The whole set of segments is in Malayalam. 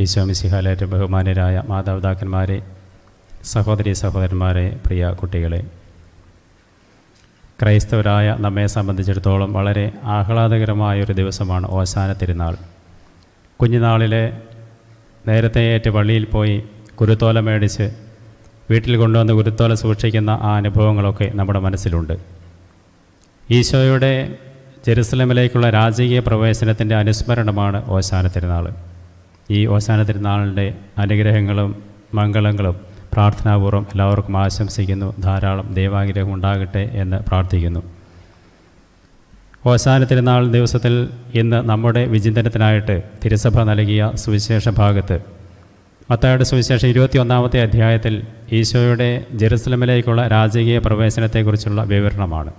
ഈശോ ബഹുമാനരായ മാതാപിതാക്കന്മാരെ സഹോദരി സഹോദരന്മാരെ പ്രിയ കുട്ടികളെ. ക്രൈസ്തവരായ നമ്മെ സംബന്ധിച്ചിടത്തോളം വളരെ ആഹ്ലാദകരമായൊരു ദിവസമാണ് ഓശാന തിരുനാൾ. കുഞ്ഞുനാളിലെ നേരത്തെ ഏറ്റ് പള്ളിയിൽ പോയി കുരുത്തോല മേടിച്ച് വീട്ടിൽ കൊണ്ടുവന്ന് കുരുത്തോല സൂക്ഷിക്കുന്ന ആ അനുഭവങ്ങളൊക്കെ നമ്മുടെ മനസ്സിലുണ്ട്. ഈശോയുടെ ജെറുസലമിലേക്കുള്ള രാജകീയ പ്രവേശനത്തിന്റെ അനുസ്മരണമാണ് ഓശാന തിരുനാൾ. ഈ ഓശാന തിരുനാളിന്റെ അനുഗ്രഹങ്ങളും മംഗളങ്ങളും പ്രാർത്ഥനാപൂർവം എല്ലാവർക്കും ആശംസിക്കുന്നു. ധാരാളം ദൈവാഗ്രഹം ഉണ്ടാകട്ടെ എന്ന് പ്രാർത്ഥിക്കുന്നു. ഓശാന തിരുനാൾ ദിവസത്തിൽ ഇന്ന് നമ്മുടെ വിചിന്തനത്തിനായിട്ട് തിരുസഭ നൽകിയ സുവിശേഷ ഭാഗത്ത്. മത്തായുടെ സുവിശേഷം ഇരുപത്തി ഒന്നാമത്തെ അധ്യായത്തിൽ ഈശോയുടെ ജെറുസലമിലേക്കുള്ള രാജകീയ പ്രവേശനത്തെക്കുറിച്ചുള്ള വിവരണമാണ്.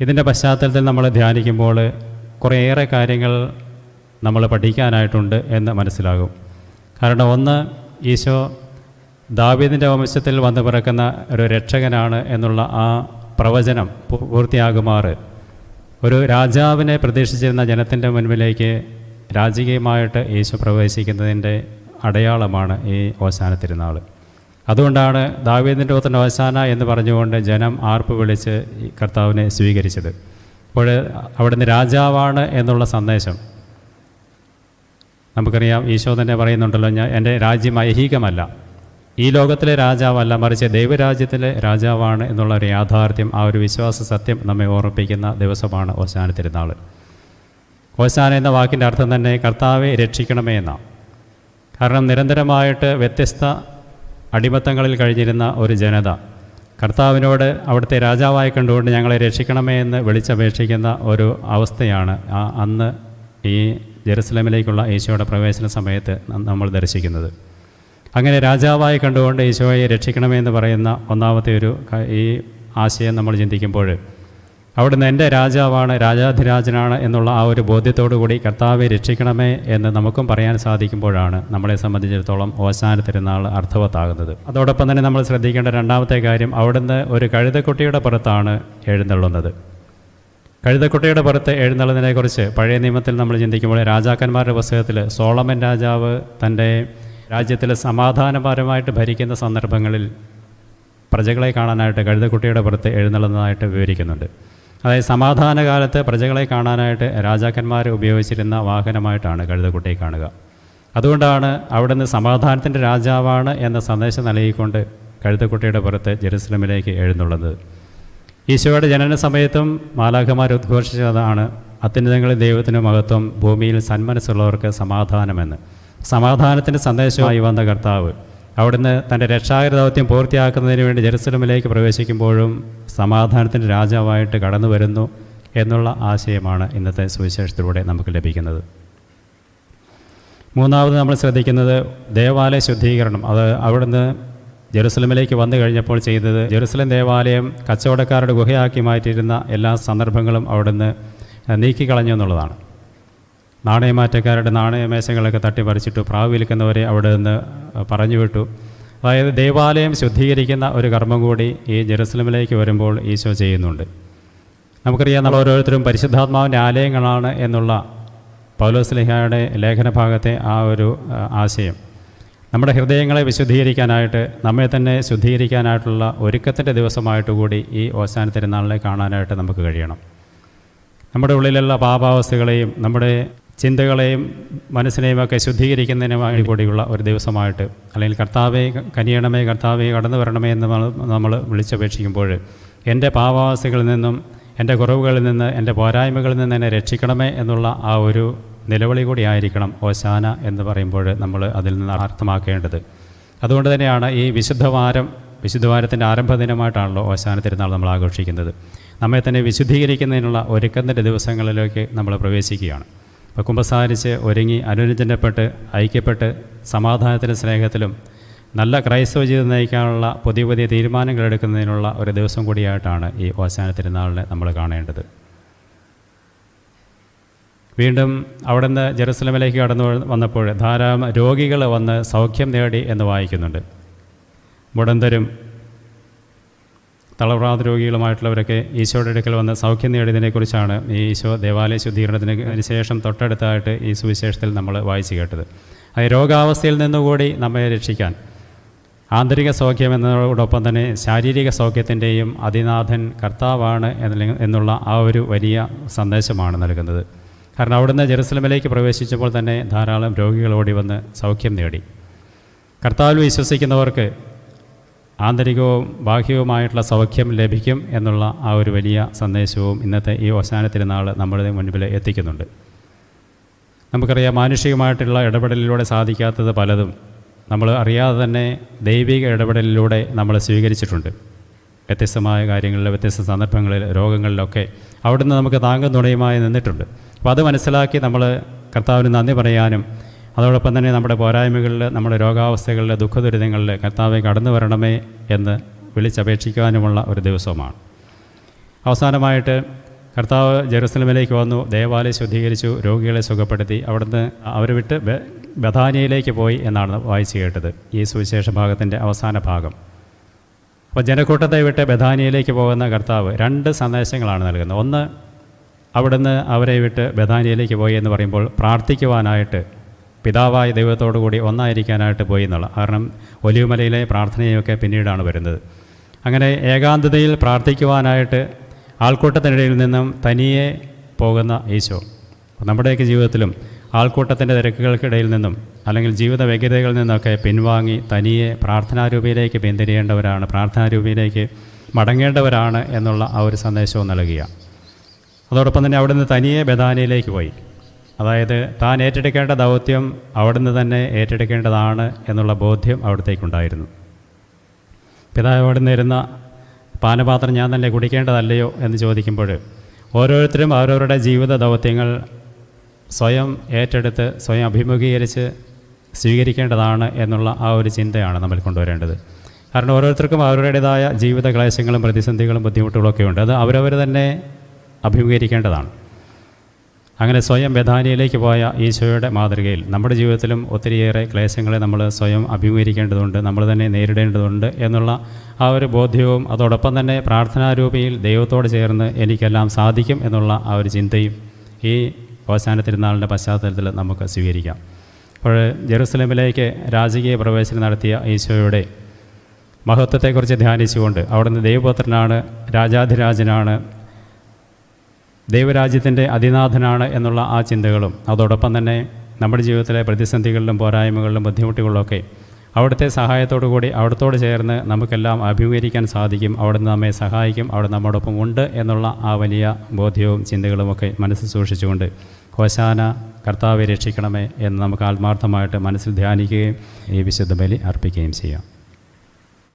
ഇതിന്റെ പശ്ചാത്തലത്തിൽ നമ്മൾ ധ്യാനിക്കുമ്പോൾ കുറേയേറെ കാര്യങ്ങൾ നമ്മൾ പഠിക്കാനായിട്ടുണ്ട് എന്ന് മനസ്സിലാകും. കാരണം ഒന്ന് ഈശോ ദാവീദിന്റെ വംശത്തിൽ വന്ന് പിറക്കുന്ന ഒരു രക്ഷകനാണ് എന്നുള്ള ആ പ്രവചനം പൂർത്തിയാകുമാറ്. ഒരു രാജാവിനെ പ്രതീക്ഷിച്ചിരുന്ന ജനത്തിന്റെ മുൻപിലേക്ക് രാജകീയമായിട്ട് യേശു പ്രവേശിക്കുന്നതിന്റെ അടയാളമാണ് ഈ ഓശാന തിരുനാൾ. അതുകൊണ്ടാണ് ദാവീദിന്റെ പുത്രൻ ഓശാന എന്ന് പറഞ്ഞുകൊണ്ട് ജനം ആർപ്പ് വിളിച്ച് കർത്താവിനെ സ്വീകരിച്ചത്. അപ്പോൾ അവിടുന്ന് രാജാവാണ് എന്നുള്ള സന്ദേശം നമുക്കറിയാം ഈശോ തന്നെ പറയുന്നുണ്ടല്ലോ ഞാൻ എന്റെ രാജ്യം ഐഹികമല്ല ഈ ലോകത്തിലെ രാജാവല്ല മറിച്ച് ദൈവരാജ്യത്തിലെ രാജാവാണ് എന്നുള്ള ഒരു യാഥാർത്ഥ്യം ആ ഒരു വിശ്വാസ സത്യം നമ്മെ ഓർമ്മിപ്പിക്കുന്ന ദിവസമാണ് ഓശാന തിരുനാൾ. ഓശാന എന്ന വാക്കിന്റെ അർത്ഥം തന്നെ കർത്താവെ രക്ഷിക്കണമേ എന്നാണ്. കാരണം നിരന്തരമായിട്ട് വ്യത്യസ്ത അടിമത്തങ്ങളിൽ കഴിഞ്ഞിരുന്ന ഒരു ജനത കർത്താവിനോട് അവിടുത്തെ രാജാവായി കണ്ടുകൊണ്ട് ഞങ്ങളെ രക്ഷിക്കണമേ എന്ന് വിളിച്ചപേക്ഷിക്കുന്ന ഒരു അവസ്ഥയാണ് അന്ന് ഈ ജെറുസലേമിലേക്കുള്ള ഈശോയുടെ പ്രവേശന സമയത്ത് നമ്മൾ ദർശിക്കുന്നത്. അങ്ങനെ രാജാവായി കണ്ടുകൊണ്ട് ഈശോയെ രക്ഷിക്കണമെന്ന് പറയുന്ന ഒന്നാമത്തെ ഒരു ഈ ആശയം നമ്മൾ ചിന്തിക്കുമ്പോൾ അവിടുന്ന് എന്റെ രാജാവാണ് രാജാധിരാജനാണ് എന്നുള്ള ആ ഒരു കൂടി കർത്താവെ രക്ഷിക്കണമേ എന്ന് നമുക്കും പറയാൻ സാധിക്കുമ്പോഴാണ് നമ്മളെ സംബന്ധിച്ചിടത്തോളം ഓശാന തിരുനാൾ അർത്ഥവത്താകുന്നത്. അതോടൊപ്പം തന്നെ നമ്മൾ ശ്രദ്ധിക്കേണ്ട രണ്ടാമത്തെ കാര്യം അവിടുന്ന് ഒരു കഴുതക്കുട്ടിയുടെ പുറത്താണ് എഴുന്നള്ളുന്നത്. കഴുതക്കുട്ടിയുടെ പുറത്ത് എഴുന്നള്ളതിനെക്കുറിച്ച് പഴയ നിയമത്തിൽ നമ്മൾ ചിന്തിക്കുമ്പോൾ രാജാക്കന്മാരുടെ പുസ്തകത്തിൽ സോളമൻ രാജാവ് തന്റെ രാജ്യത്തിൽ സമാധാനപരമായിട്ട് ഭരിക്കുന്ന സന്ദർഭങ്ങളിൽ പ്രജകളെ കാണാനായിട്ട് കഴുതക്കുട്ടിയുടെ പുറത്ത് എഴുന്നള്ളുന്നതായിട്ട് വിവരിക്കുന്നുണ്ട്. അതായത് സമാധാനകാലത്ത് പ്രജകളെ കാണാനായിട്ട് രാജാക്കന്മാർ ഉപയോഗിച്ചിരുന്ന വാഹനമായിട്ടാണ് കഴുതക്കുട്ടിയെ കാണുക. അതുകൊണ്ടാണ് അവിടുന്ന് സമാധാനത്തിന്റെ രാജാവാണ് എന്ന സന്ദേശം നൽകിക്കൊണ്ട് കഴുതക്കുട്ടിയുടെ പുറത്ത് ജെറുസലമിലേക്ക് എഴുന്നള്ളുന്നത്. ഈശോയുടെ ജനന സമയത്തും മാലാഖമാർ ഉദ്ഘോഷിച്ചതാണ് അത്യുന്നതങ്ങളിൽ ദൈവത്തിന് മഹത്വം ഭൂമിയിൽ സന്മനസ്സുള്ളവർക്ക് സമാധാനമെന്ന്. സമാധാനത്തിന്റെ സന്ദേശമായി വന്ന കർത്താവ് അവിടുന്ന് തന്റെ രക്ഷാകര ദൗത്യം പൂർത്തിയാക്കുന്നതിന് വേണ്ടി ജെറുസലമിലേക്ക് പ്രവേശിക്കുമ്പോഴും സമാധാനത്തിന്റെ രാജാവായിട്ട് കടന്നു വരുന്നു എന്നുള്ള ആശയമാണ് ഇന്നത്തെ സുവിശേഷത്തിലൂടെ നമുക്ക് ലഭിക്കുന്നത്. മൂന്നാമത് നമ്മൾ ശ്രദ്ധിക്കുന്നത് ദേവാലയ ശുദ്ധീകരണം. അത് അവിടുന്ന് ജെറുസലമിലേക്ക് വന്നു കഴിഞ്ഞപ്പോൾ ചെയ്തത് ജെറുസലം ദേവാലയം കച്ചവടക്കാരുടെ ഗുഹയാക്കി മാറ്റിയിരുന്ന എല്ലാ സന്ദർഭങ്ങളും അവിടുന്ന് നീക്കിക്കളഞ്ഞു എന്നുള്ളതാണ്. നാണയമാറ്റക്കാരുടെ നാണയമേശങ്ങളൊക്കെ തട്ടിപ്പറിച്ചിട്ടു പ്രാവ് വിൽക്കുന്നവരെ അവിടെ നിന്ന് പറഞ്ഞു വിട്ടു അതായത് ദേവാലയം ശുദ്ധീകരിക്കുന്ന ഒരു കർമ്മം കൂടി ഈ ജെറുസലമിലേക്ക് വരുമ്പോൾ ഈശോ ചെയ്യുന്നുണ്ട്. നമുക്കറിയാം നമ്മൾ ഓരോരുത്തരും പരിശുദ്ധാത്മാവിന്റെ ആലയങ്ങളാണ് എന്നുള്ള പൗലോസ്ലിഹയുടെ ലേഖന ഭാഗത്തെ ആ ഒരു ആശയം. നമ്മുടെ ഹൃദയങ്ങളെ വിശുദ്ധീകരിക്കാനായിട്ട് നമ്മെ തന്നെ ശുദ്ധീകരിക്കാനായിട്ടുള്ള ഒരുക്കത്തിന്റെ ദിവസമായിട്ട് കൂടി ഈ ഓശാന തിരുനാളിനെ കാണാനായിട്ട് നമുക്ക് കഴിയണം. നമ്മുടെ ഉള്ളിലുള്ള പാപാവസ്ഥകളെയും നമ്മുടെ ചിന്തകളെയും മനസ്സിനെയും ഒക്കെ ശുദ്ധീകരിക്കുന്നതിന് വേണ്ടി കൂടിയുള്ള ഒരു ദിവസമായിട്ട് അല്ലെങ്കിൽ കർത്താവെ കനിയണമേ കർത്താവെ കടന്നു വരണമേ എന്ന് നമ്മൾ വിളിച്ചപേക്ഷിക്കുമ്പോൾ എന്റെ പാപാവസ്ഥകളിൽ നിന്നും എന്റെ കുറവുകളിൽ നിന്ന് എന്റെ പോരായ്മകളിൽ നിന്ന് എന്നെ രക്ഷിക്കണമേ എന്നുള്ള ആ ഒരു നിലവിളി കൂടിയായിരിക്കണം ഓശാന എന്ന് പറയുമ്പോൾ നമ്മൾ അതിൽ നിന്ന് അർത്ഥമാക്കേണ്ടത്. അതുകൊണ്ട് തന്നെയാണ് ഈ വിശുദ്ധവാരം വിശുദ്ധവാരത്തിന്റെ ആരംഭ ദിനമായിട്ടാണല്ലോ ഓശാന തിരുനാൾ നമ്മൾ ആഘോഷിക്കുന്നത്. നമ്മെ തന്നെ വിശുദ്ധീകരിക്കുന്നതിനുള്ള ഒരുക്കത്തിന്റെ ദിവസങ്ങളിലേക്ക് നമ്മൾ പ്രവേശിക്കുകയാണ്. അപ്പോൾ കുമ്പസാരിച്ച് ഒരുങ്ങി അനുരഞ്ജനപ്പെട്ട് ഐക്യപ്പെട്ട് സമാധാനത്തിലും സ്നേഹത്തിലും നല്ല ക്രൈസ്തവ ജീവിതം നയിക്കാനുള്ള പുതിയ പുതിയ തീരുമാനങ്ങൾ എടുക്കുന്നതിനുള്ള ഒരു ദിവസം കൂടിയായിട്ടാണ് ഈ ഓശാന തിരുനാളിനെ നമ്മൾ കാണേണ്ടത്. വീണ്ടും അവിടുന്ന് ജെറുസലമിലേക്ക് കടന്നു വന്നപ്പോൾ ധാരാളം രോഗികൾ വന്ന് സൗഖ്യം നേടി എന്ന് വായിക്കുന്നുണ്ട്. മുടന്തരും തളവ്രാത രോഗികളുമായിട്ടുള്ളവരൊക്കെ ഈശോയുടെ അടുക്കൽ വന്ന് സൗഖ്യം നേടിയതിനെക്കുറിച്ചാണ് ഈ ഈശോ ദേവാലയ ശുദ്ധീകരണത്തിന് ശേഷം തൊട്ടടുത്തായിട്ട് ഈ സുവിശേഷത്തിൽ നമ്മൾ വായിച്ചു കേട്ടത്. അത് രോഗാവസ്ഥയിൽ നിന്നുകൂടി നമ്മെ രക്ഷിക്കാൻ ആന്തരിക സൗഖ്യം എന്നതോടൊപ്പം തന്നെ ശാരീരിക സൗഖ്യത്തിന്റെയും അതിനാഥൻ കർത്താവാണ് എന്നുള്ള ആ ഒരു വലിയ സന്ദേശമാണ് നൽകുന്നത്. കാരണം അവിടുന്ന് ജെറുസലമിലേക്ക് പ്രവേശിച്ചപ്പോൾ തന്നെ ധാരാളം രോഗികൾ ഓടി വന്ന് സൗഖ്യം നേടി. കർത്താവിൽ വിശ്വസിക്കുന്നവർക്ക് ആന്തരികവും ബാഹ്യവുമായിട്ടുള്ള സൗഖ്യം ലഭിക്കും എന്നുള്ള ആ ഒരു വലിയ സന്ദേശവും ഇന്നത്തെ ഈ അവസാന തിരുനാൾ നമ്മുടെ മുൻപിൽ എത്തിക്കുന്നുണ്ട്. നമുക്കറിയാം മാനുഷികമായിട്ടുള്ള ഇടപെടലിലൂടെ സാധിക്കാത്തത് പലതും നമ്മൾ അറിയാതെ തന്നെ ദൈവിക ഇടപെടലിലൂടെ നമ്മൾ സ്വീകരിച്ചിട്ടുണ്ട്. വ്യത്യസ്തമായ കാര്യങ്ങളിൽ വ്യത്യസ്ത സന്ദർഭങ്ങളിൽ രോഗങ്ങളിലൊക്കെ അവിടുന്ന് നമുക്ക് താങ്ങും തുണയുമായി നിന്നിട്ടുണ്ട്. അപ്പോൾ അത് മനസ്സിലാക്കി നമ്മൾ കർത്താവിന് നന്ദി പറയാനും അതോടൊപ്പം തന്നെ നമ്മുടെ പോരായ്മകളിൽ നമ്മുടെ രോഗാവസ്ഥകളിൽ ദുഃഖദുരിതങ്ങളിൽ കർത്താവെ കടന്നു വരണമേ എന്ന് വിളിച്ചപേക്ഷിക്കാനുമുള്ള ഒരു ദിവസമാണ് അവസാനമായിട്ട് കർത്താവ് ജെറുസലമിലേക്ക് വന്നു ദേവാലയം ശുദ്ധീകരിച്ചു രോഗികളെ സുഖപ്പെടുത്തി അവിടുന്ന് അവർ വിട്ട് ബഥാനിയയിലേക്ക് പോയി എന്നാണ് വായിച്ചു കേട്ടത്. ഈ സുവിശേഷ ഭാഗത്തിന്റെ അവസാന ഭാഗം. അപ്പോൾ ജനക്കൂട്ടത്തെ വിട്ട് ബഥാനിയയിലേക്ക് പോകുന്ന കർത്താവ് രണ്ട് സന്ദേശങ്ങളാണ് നൽകുന്നത്. ഒന്ന് അവിടുന്ന് അവരെ വിട്ട് ബദാനിയയിലേക്ക് പോയി എന്ന് പറയുമ്പോൾ പ്രാർത്ഥിക്കുവാനായിട്ട് പിതാവായ ദൈവത്തോടു കൂടി ഒന്നായിരിക്കാനായിട്ട് പോയി എന്നുള്ള. കാരണം ഒലിവുമലയിലെ പ്രാർത്ഥനയൊക്കെ പിന്നീടാണ് വരുന്നത്. അങ്ങനെ ഏകാന്തതയിൽ പ്രാർത്ഥിക്കുവാനായിട്ട് ആൾക്കൂട്ടത്തിനിടയിൽ നിന്നും തനിയെ പോകുന്ന ഈശോ നമ്മുടെയൊക്കെ ജീവിതത്തിലും ആൾക്കൂട്ടത്തിന്റെ തിരക്കുകൾക്കിടയിൽ നിന്നും അല്ലെങ്കിൽ ജീവിത വ്യഗ്രതകളിൽ നിന്നൊക്കെ പിൻവാങ്ങി തനിയെ പ്രാർത്ഥനാരൂപയിലേക്ക് പിന്തിരിയേണ്ടവരാണ് പ്രാർത്ഥനാരൂപയിലേക്ക് മടങ്ങേണ്ടവരാണ് എന്നുള്ള ആ ഒരു സന്ദേശവും നൽകുക അതോടൊപ്പം തന്നെ അവിടുന്ന് തനിയെ ബദാനിയിലേക്ക് പോയി. അതായത് താൻ ഏറ്റെടുക്കേണ്ട ദൗത്യം അവിടുന്ന് തന്നെ ഏറ്റെടുക്കേണ്ടതാണ് എന്നുള്ള ബോധ്യം അവിടത്തേക്കുണ്ടായിരുന്നു. പിതാവ് അവിടുന്ന് ഇരുന്ന പാനപാത്രം ഞാൻ തന്നെ കുടിക്കേണ്ടതല്ലയോ എന്ന് ചോദിക്കുമ്പോൾ ഓരോരുത്തരും അവരവരുടെ ജീവിത ദൗത്യങ്ങൾ സ്വയം ഏറ്റെടുത്ത് സ്വയം അഭിമുഖീകരിച്ച് സ്വീകരിക്കേണ്ടതാണ് എന്നുള്ള ആ ഒരു ചിന്തയാണ് നമ്മൾ കൊണ്ടുവരേണ്ടത്. കാരണം ഓരോരുത്തർക്കും അവരുടേതായ ജീവിത ക്ലേശങ്ങളും പ്രതിസന്ധികളും ബുദ്ധിമുട്ടുകളൊക്കെ ഉണ്ട്. അത് അവരവർ തന്നെ അഭിമുഖീകരിക്കേണ്ടതാണ്. അങ്ങനെ സ്വയം ബഥാനിയിലേക്ക് പോയ ഈശോയുടെ മാതൃകയിൽ നമ്മുടെ ജീവിതത്തിലും ഒത്തിരിയേറെ ക്ലേശങ്ങളെ നമ്മൾ സ്വയം അഭിമുഖീകരിക്കേണ്ടതുണ്ട് നമ്മൾ തന്നെ നേരിടേണ്ടതുണ്ട് എന്നുള്ള ആ ഒരു ബോധ്യവും അതോടൊപ്പം തന്നെ പ്രാർത്ഥനാരൂപിയിൽ ദൈവത്തോട് ചേർന്ന് എനിക്കെല്ലാം സാധിക്കും എന്നുള്ള ആ ഒരു ചിന്തയും ഈ അവസാന തിരുനാളിന്റെ പശ്ചാത്തലത്തിൽ നമുക്ക് സ്വീകരിക്കാം. അപ്പോൾ ജെറുസലേമിലേക്ക് രാജകീയ പ്രവേശനം നടത്തിയ ഈശോയുടെ മഹത്വത്തെക്കുറിച്ച് ധ്യാനിച്ചുകൊണ്ട് അവിടുന്ന് ദൈവപുത്രനാണ് രാജാധിരാജനാണ് ദൈവരാജ്യത്തിന്റെ അതിനാഥനാണ് എന്നുള്ള ആ ചിന്തകളും അതോടൊപ്പം തന്നെ നമ്മുടെ ജീവിതത്തിലെ പ്രതിസന്ധികളിലും പോരായ്മകളിലും ബുദ്ധിമുട്ടുകളിലൊക്കെ അവിടുത്തെ സഹായത്തോടു കൂടി അവിടത്തോട് ചേർന്ന് നമുക്കെല്ലാം അഭിമുഖീകരിക്കാൻ സാധിക്കും അവിടുന്ന് നമ്മെ സഹായിക്കും അവിടെ നമ്മോടൊപ്പം ഉണ്ട് എന്നുള്ള ആ വലിയ ബോധ്യവും ചിന്തകളുമൊക്കെ മനസ്സിൽ സൂക്ഷിച്ചുകൊണ്ട് ഹോശാന കർത്താവെ രക്ഷിക്കണമേ എന്ന് നമുക്ക് ആത്മാർത്ഥമായിട്ട് മനസ്സിൽ ധ്യാനിക്കുകയും ഈ വിശുദ്ധ ബലി അർപ്പിക്കുകയും ചെയ്യാം.